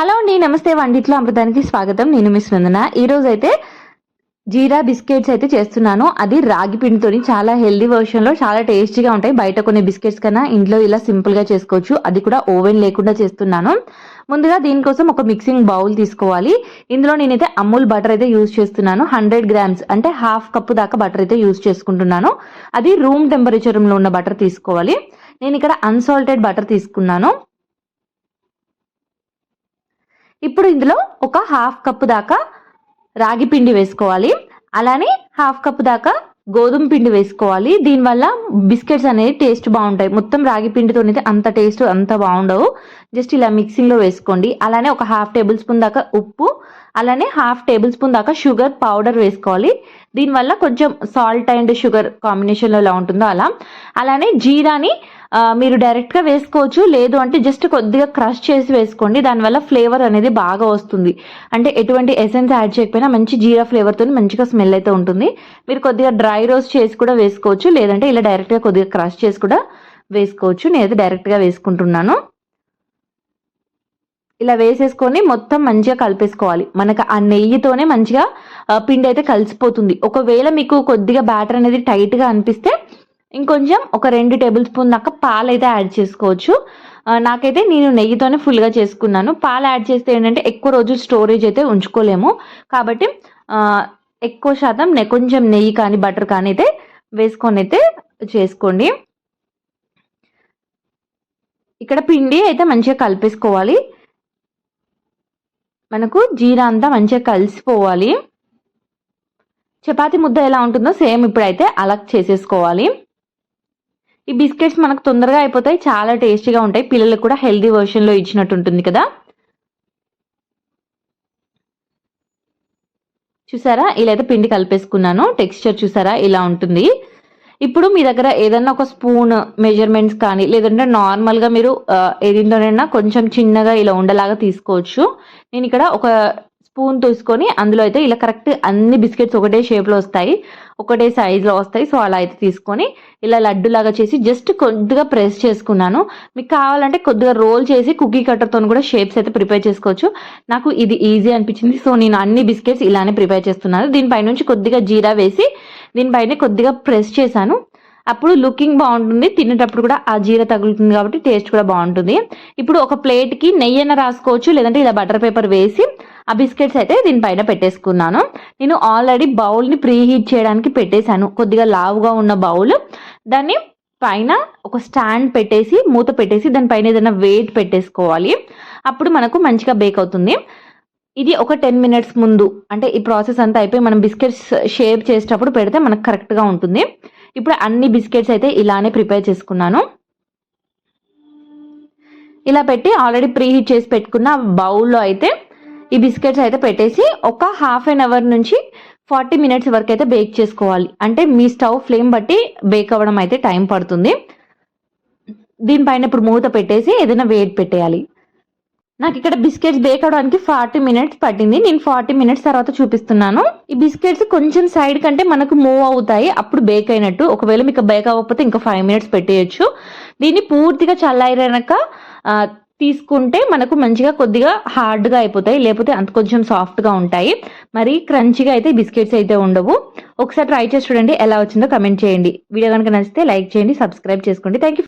Hello అండి నమస్తే వండిట్లో అమృతానికి స్వాగతం. నేను మిస్ వందన ఈరోజు అయితే జీరా బిస్కెట్స్ అయితే చేస్తున్నాను. అది రాగి పిండితోని చాలా హెల్దీ వర్షన్లో చాలా టేస్టీగా ఉంటాయి. బయట కొన్ని బిస్కెట్స్ కన్నా ఇంట్లో ఇలా సింపుల్గా చేసుకోవచ్చు. అది కూడా ఓవెన్ లేకుండా చేస్తున్నాను. ముందుగా దీనికోసం ఒక మిక్సింగ్ బౌల్ తీసుకోవాలి. ఇందులో నేనైతే అమూల్ బటర్ అయితే యూజ్ చేస్తున్నాను. హండ్రెడ్ గ్రామ్స్ అంటే హాఫ్ కప్పు దాకా బటర్ అయితే యూజ్ చేసుకుంటున్నాను. అది రూమ్ టెంపరేచర్లో ఉన్న బటర్ తీసుకోవాలి. నేను ఇక్కడ అన్సాల్టెడ్ బటర్ తీసుకున్నాను. ఇప్పుడు ఇందులో ఒక హాఫ్ కప్పు దాకా రాగి పిండి వేసుకోవాలి. అలానే హాఫ్ కప్ దాకా గోధుమ పిండి వేసుకోవాలి. దీనివల్ల బిస్కెట్స్ అనేది టేస్ట్ బాగుంటాయి. మొత్తం రాగి పిండితోనైతే అంత టేస్ట్ అంత బాగుండవు. జస్ట్ ఇలా మిక్సింగ్లో వేసుకోండి. అలానే ఒక హాఫ్ టేబుల్ స్పూన్ దాకా ఉప్పు అలానే హాఫ్ టేబుల్ స్పూన్ దాకా షుగర్ పౌడర్ వేసుకోవాలి. దీనివల్ల కొంచెం సాల్ట్ అండ్ షుగర్ కాంబినేషన్లో ఎలా ఉంటుందో అలా. అలానే జీరాని మీరు డైరెక్ట్గా వేసుకోవచ్చు. లేదు అంటే జస్ట్ కొద్దిగా క్రష్ చేసి వేసుకోండి. దానివల్ల ఫ్లేవర్ అనేది బాగా వస్తుంది. అంటే ఎటువంటి ఎసెన్స్ యాడ్ చేయకపోయినా మంచి జీరా ఫ్లేవర్తో మంచిగా స్మెల్ అయితే ఉంటుంది. మీరు కొద్దిగా డ్రై రోస్ట్ చేసి కూడా వేసుకోవచ్చు. లేదంటే ఇలా డైరెక్ట్గా కొద్దిగా క్రష్ చేసి కూడా వేసుకోవచ్చు. నేనైతే డైరెక్ట్గా వేసుకుంటున్నాను. ఇలా వేసేసుకొని మొత్తం మంచిగా కలిపేసుకోవాలి. మనకు ఆ నెయ్యితోనే మంచిగా పిండి అయితే కలిసిపోతుంది. ఒకవేళ మీకు కొద్దిగా బ్యాటర్ అనేది టైట్గా అనిపిస్తే ఇంకొంచెం ఒక రెండు టేబుల్ స్పూన్ దాకా పాలు అయితే యాడ్ చేసుకోవచ్చు. నాకైతే నేను నెయ్యితోనే ఫుల్గా చేసుకున్నాను. పాలు యాడ్ చేస్తే ఏంటంటే ఎక్కువ రోజు స్టోరేజ్ అయితే ఉంచుకోలేము. కాబట్టి ఎక్కువ శాతం కొంచెం నెయ్యి కానీ బటర్ కానీ అయితే వేసుకొని అయితే చేసుకోండి. ఇక్కడ పిండి అయితే మంచిగా కలిపేసుకోవాలి. మనకు జీరా అంతా మంచిగా కలిసిపోవాలి. చపాతి ముద్ద ఎలా ఉంటుందో సేమ్ ఇప్పుడైతే అలా చేసేసుకోవాలి. ఈ బిస్కెట్స్ మనకు తొందరగా అయిపోతాయి చాలా టేస్టీగా ఉంటాయి. పిల్లలకు కూడా హెల్దీ వర్షన్లో ఇచ్చినట్టు ఉంటుంది కదా. చూసారా? ఇలా అయితే పిండి కలిపేసుకున్నాను. టెక్స్చర్ చూసారా? ఇలా ఉంటుంది. ఇప్పుడు మీ దగ్గర ఏదన్నా ఒక స్పూన్ మెజర్మెంట్స్ కానీ లేదంటే నార్మల్గా మీరు ఏదిందోనైనా కొంచెం చిన్నగా ఇలా ఉండలాగా తీసుకోవచ్చు. నేను ఇక్కడ ఒక స్పూన్ తీసుకొని అందులో అయితే ఇలా కరెక్ట్ అన్ని బిస్కెట్స్ ఒకటే షేప్లో వస్తాయి. ఒకటే సైజులో వస్తాయి. సో అలా అయితే తీసుకొని ఇలా లడ్డులాగా చేసి జస్ట్ కొద్దిగా ప్రెస్ చేసుకున్నాను. మీకు కావాలంటే కొద్దిగా రోల్ చేసి కుకీ కట్టర్తో కూడా షేప్స్ అయితే ప్రిపేర్ చేసుకోవచ్చు. నాకు ఇది ఈజీ అనిపించింది. సో నేను అన్ని బిస్కెట్స్ ఇలానే ప్రిపేర్ చేస్తున్నాను. దీనిపై నుంచి కొద్దిగా జీరా వేసి దీనిపైన కొద్దిగా ప్రెస్ చేశాను. అప్పుడు లుకింగ్ బాగుంటుంది. తినేటప్పుడు కూడా ఆ జీర తగులుతుంది కాబట్టి టేస్ట్ కూడా బాగుంటుంది. ఇప్పుడు ఒక ప్లేట్కి నెయ్యి అయినా రాసుకోవచ్చు లేదంటే ఇలా బటర్ పేపర్ వేసి ఆ బిస్కెట్స్ అయితే దీనిపైన పెట్టేసుకున్నాను. నేను ఆల్రెడీ బౌల్ని ప్రీ హీట్ చేయడానికి పెట్టేశాను. కొద్దిగా లావుగా ఉన్న బౌల్ దాన్ని పైన ఒక స్టాండ్ పెట్టేసి మూత పెట్టేసి దానిపైన ఏదైనా వెయిట్ పెట్టేసుకోవాలి. అప్పుడు మనకు మంచిగా బేక్ అవుతుంది. ఇది ఒక టెన్ మినిట్స్ ముందు. అంటే ఈ ప్రాసెస్ అంతా అయిపోయి మనం బిస్కెట్స్ షేప్ చేసేటప్పుడు పెడితే మనకు కరెక్ట్గా ఉంటుంది. ఇప్పుడు అన్ని బిస్కెట్స్ అయితే ఇలానే ప్రిపేర్ చేసుకున్నాను. ఇలా పెట్టి ఆల్రెడీ ప్రీ హీట్ చేసి పెట్టుకున్న బౌల్లో అయితే ఈ బిస్కెట్స్ అయితే పెట్టేసి ఒక హాఫ్ అన్ అవర్ నుంచి ఫార్టీ మినిట్స్ వరకు అయితే బేక్ చేసుకోవాలి. అంటే మీ స్టవ్ ఫ్లేమ్ బట్టి బేక్ అవ్వడం అయితే టైం పడుతుంది. దీనిపైన ఇప్పుడు మూత పెట్టేసి ఏదైనా వేడి పెట్టేయాలి. నాకు ఇక్కడ బిస్కెట్స్ బేక్ అవడానికి ఫార్టీ మినిట్స్ పట్టింది నేను ఫార్టీ మినిట్స్ తర్వాత చూపిస్తున్నాను. ఈ బిస్కెట్స్ కొంచెం సైడ్ కంటే మనకు మూవ్ అవుతాయి. అప్పుడు బేక్ అయినట్టు. ఒకవేళ మీకు బేక్ అవ్వకపోతే ఇంకా ఫైవ్ మినిట్స్ పెట్టేయచ్చు. దీన్ని పూర్తిగా చల్లారినాక తీసుకుంటే మనకు మంచిగా కొద్దిగా హార్డ్గా అయిపోతాయి. లేకపోతే అంత కొంచెం సాఫ్ట్గా ఉంటాయి. మరి క్రంచిగా అయితే బిస్కెట్స్ అయితే ఉండవు. ఒకసారి ట్రై చేసి చూడండి ఎలా వచ్చిందో కమెంట్ చేయండి. వీడియో కనుక నచ్చితే లైక్ చేయండి సబ్స్క్రైబ్ చేసుకోండి. థ్యాంక్